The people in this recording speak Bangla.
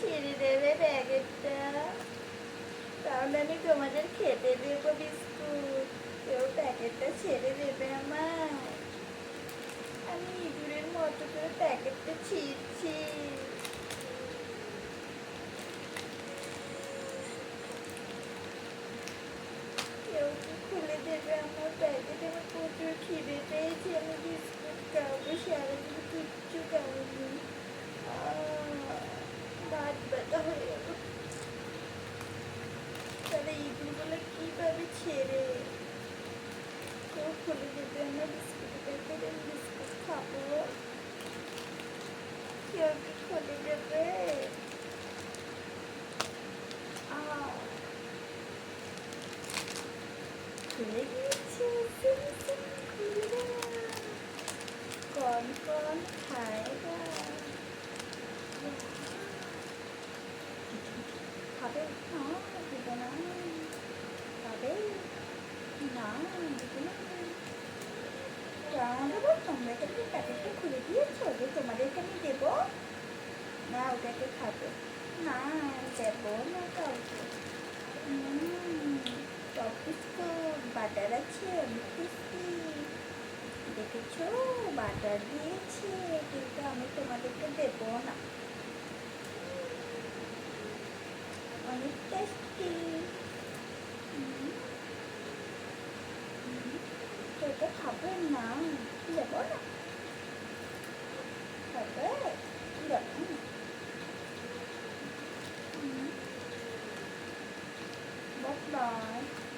ছেড়ে দেবে প্যাকেটটা তাহলে আমি তোমাদের খেতে দেবো বিস্কুট। কেউ প্যাকেটটা ছেড়ে দেবে আমার প্যাকেটটা ছিঁড়ছি। কেউ কি খুলে দেবে আমার প্যাকেটে? আমার প্রচুর খিদে পেয়েছে। আমি বিস্কুট খাব, সারাদিন কিচ্ছু খাইনি দাঁত ব্যথা হয়ে গেল। তাহলে ইঁদুরগুলো কীভাবে ছেড়ে? কেউ খুলে দেবে আমার বিস্কুট প্যাকেট, আমি বিস্কুট খাব। কেউ কি খুলে দেবে আহ তোমরা কিন্তু প্যাকেটটা খুলে দিয়েছ যে তোমাদেরকে আমি দেবো। না, ওটাকে খাবে। না, দেবো না কাউকে। টপ বিস্কুট বাটার আছে দেখেছ? বাটার দিয়েছে, কিন্তু আমি তোমাদেরকে দেবো না। অনেক টেস্টি তো এটা খাবে Tidak boleh. Bye.